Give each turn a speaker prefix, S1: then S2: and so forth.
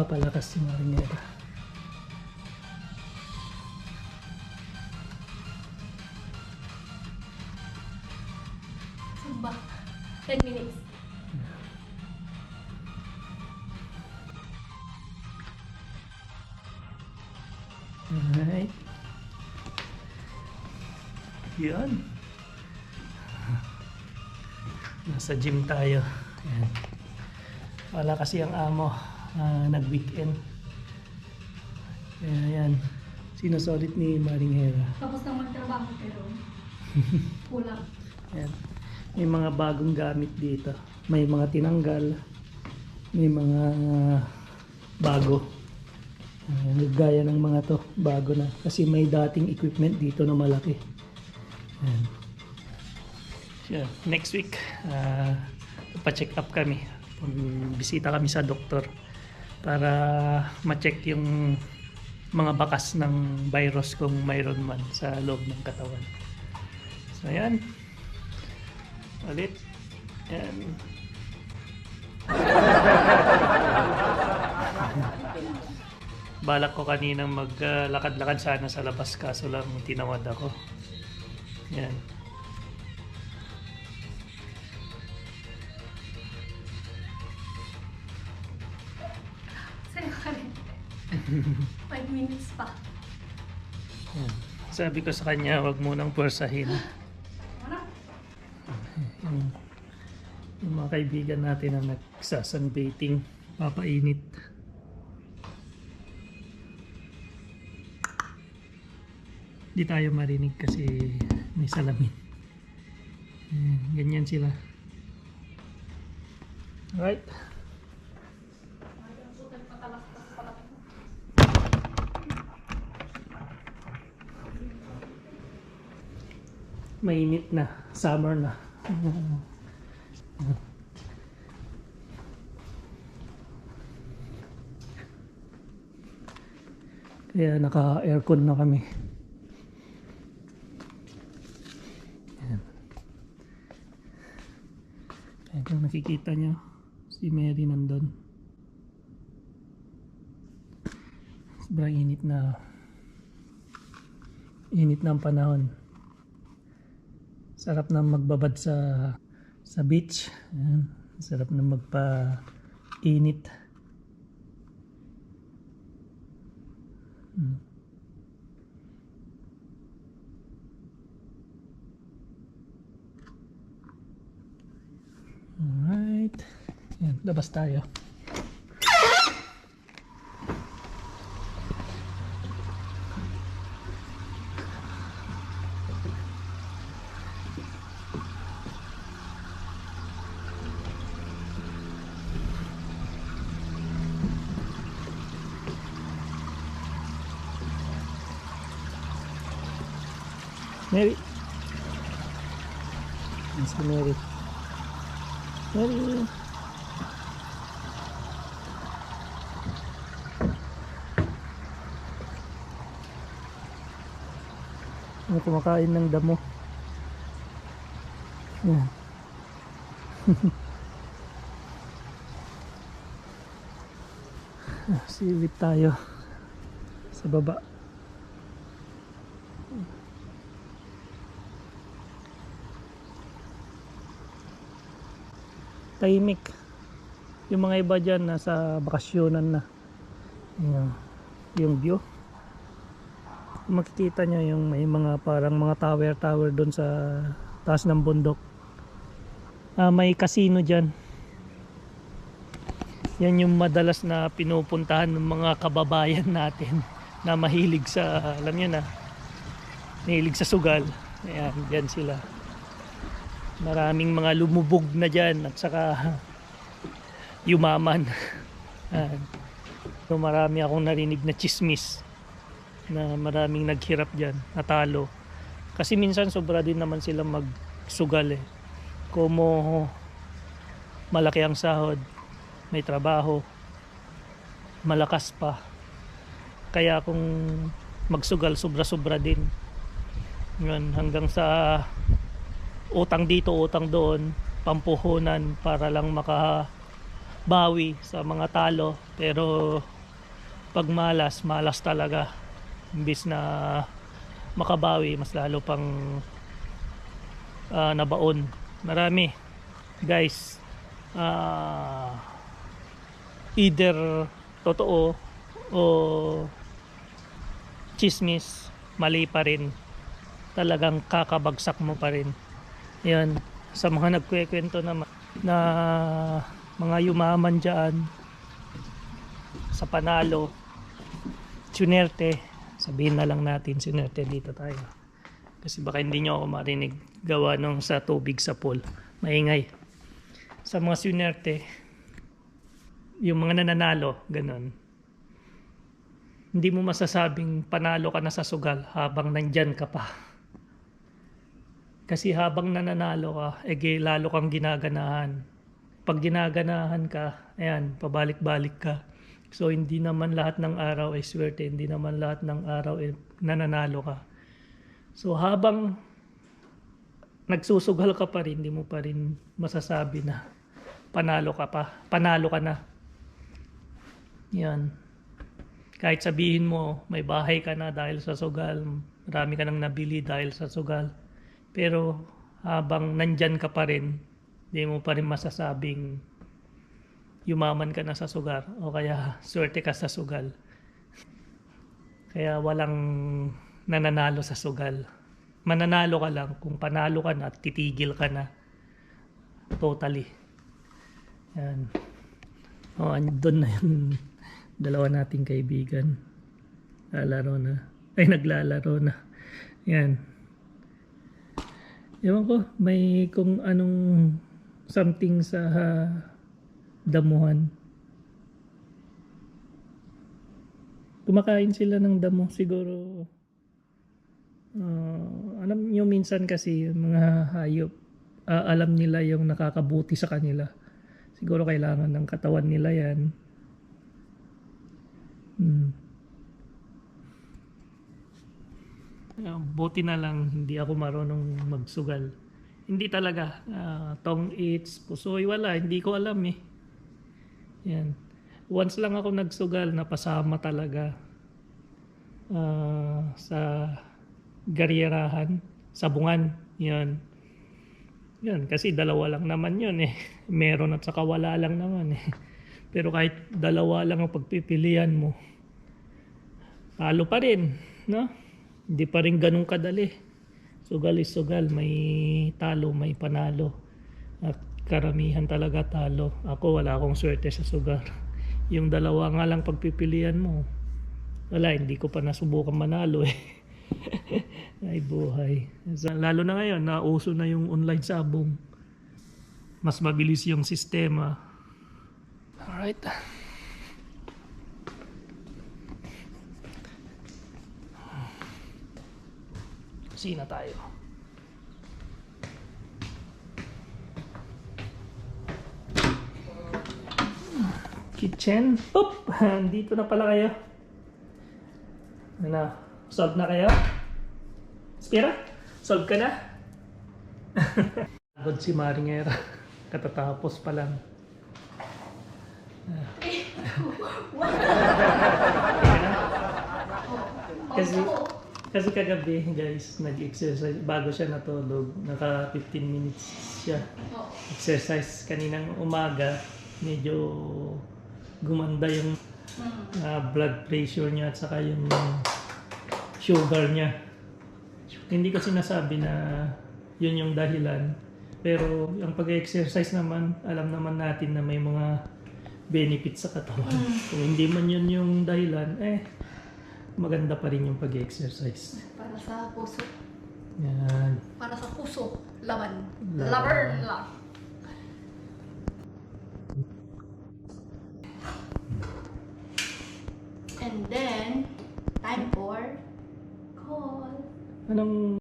S1: Papalakas si Marinera.
S2: Zumba. 10 minutes.
S1: Alright. Yan. Nasa gym tayo. Ayan. Wala kasi ang amo ah, nag-weekend. Kaya yan. Sinusulit ni Maring Hera.
S2: Tapos na magtrabaho pero kulang.
S1: Ayan. May mga bagong gamit dito. May mga tinanggal. May mga bago. Ayan, gaya ng mga to, bago na. Kasi may dating equipment dito na malaki. Ayan. Next week, uh, pa-check up kami. Bisita kami sa doktor para ma-check yung mga bakas ng virus kung mayroon man sa loob ng katawan. So, ayan. Ulit. Ayan. Balak ko kaninang maglakad-lakad sana sa labas kaso lang tinawad ako. Yan.
S2: 5 minutes pa.
S1: Yan. Sabi ko sa kanya, wag mo nang pwersahin.
S2: Ano?
S1: Yung, yung mga kaibigan natin na nagsasunbathing, papainit. Di tayo marinig kasi may salamin. Ayan, ganyan sila. Alright. Mainit na. Summer na. Kaya naka-aircon na kami. Ayan. Kung nakikita nyo, si Mary nandun. Sobrang init na init ang panahon. Sarap na magbabad sa sa beach. Ayan. Sarap na magpa init. Hmm. Alright. Yan, labas tayo. Mary. Yan si Mary. Mary. Ano kumakain ng damo? Yan. Ah, Silip tayo sa baba. Tahimik. Yung mga iba dyan nasa bakasyonan na. Yung, yung view. Makikita nyo yung may mga parang mga tower tower doon sa taas ng bundok. Ah, may casino dyan. Yan yung madalas na pinupuntahan ng mga kababayan natin na mahilig sa alam nyo na mahilig sa sugal. Ayan dyan sila maraming mga lumubog na dyan at saka yumaman. So marami akong narinig na chismis na maraming naghirap dyan natalo. Kasi minsan sobra din naman sila magsugal eh. Kumo malaki ang sahod may trabaho malakas pa. Kaya kung magsugal sobra sobra din. Yun hanggang sa utang dito, utang doon, pampuhunan para lang maka bawi sa mga talo. Pero pag malas malas talaga. Imbis na makabawi mas lalo pang ah, nabaon. Marami. Guys ah, either totoo o chismis mali pa rin. Talagang kakabagsak mo pa rin yan. Sa mga nagkwekwento naman na mga yumaman dyan sa panalo sunerte sabihin na lang natin sunerte dito tayo. Kasi baka hindi nyo ako marinig gawa nung sa tubig sa pool. Maingay. Sa mga sunerte yung mga nananalo ganun. Hindi mo masasabing panalo ka na sa sugal habang nandyan ka pa kasi habang nananalo ka, ege lalo kang ginaganahan. Pag ginaganahan ka, ayan, pabalik-balik ka. So hindi naman lahat ng araw ay swerte, hindi naman lahat ng araw ay nananalo ka. So habang nagsusugal ka pa rin, hindi mo pa rin masasabi na panalo ka pa, panalo ka na. Yan. Kahit sabihin mo, may bahay ka na dahil sa sugal, marami ka nang nabili dahil sa sugal. Pero habang nandyan ka pa rin, hindi mo pa rin masasabing yumaman ka na sa sugar o kaya swerte ka sa sugal. Kaya walang nananalo sa sugal. Mananalo ka lang kung panalo ka na at titigil ka na. Totally. Yan. O, doon na yung dalawa nating kaibigan. Lalaro na. Ay, naglalaro na. Yan. Ewan ko, may kung anong something sa ah, damuhan. Kumakain sila ng damo siguro. ah, alam nyo minsan kasi yung mga hayop, ah, alam nila yung nakakabuti sa kanila. Siguro kailangan ng katawan nila yan. Hmm. Buti na lang hindi ako marunong magsugal. Hindi talaga. Ah, tong eats, pusoy, wala. Hindi ko alam eh. Yan. Once lang ako nagsugal, napasama talaga ah, sa garyerahan, sa bungan. Yan. Yan, kasi dalawa lang naman yun eh. Meron at saka wala lang naman eh. Pero kahit dalawa lang ang pagpipilian mo, talo pa rin, no? Hindi pa rin ganun kadali. Sugal is sugal, may talo, may panalo. At karamihan talaga talo. Ako wala akong swerte sa sugar. Yung dalawa nga lang pagpipilian mo. Wala, hindi ko pa nasubukan manalo eh. Ay buhay. Lalo na ngayon, nauso na yung online sabong. Mas mabilis yung sistema. Alright. Kusina tayo. Kitchen. Oop! Dito na pala kayo. Ano na? Solve na kayo? Spira? Solve ka na? Agad si Maringera. Katatapos pa lang. Kasi kasi kagabi guys, nag-exercise bago siya natulog. Naka 15 minutes siya. Exercise kaninang umaga. Medyo gumanda yung ah, blood pressure niya at saka yung sugar niya. Hindi ko sinasabi na yun yung dahilan. Pero ang pag-exercise naman, alam naman natin na may mga benefits sa katawan. Kung hindi man yun yung dahilan, eh, maganda pa rin yung pag-exercise.
S2: Para sa puso.
S1: Yan.
S2: Para sa puso. Laban.
S1: Laban.
S2: Lang. And then, time for call.
S1: Anong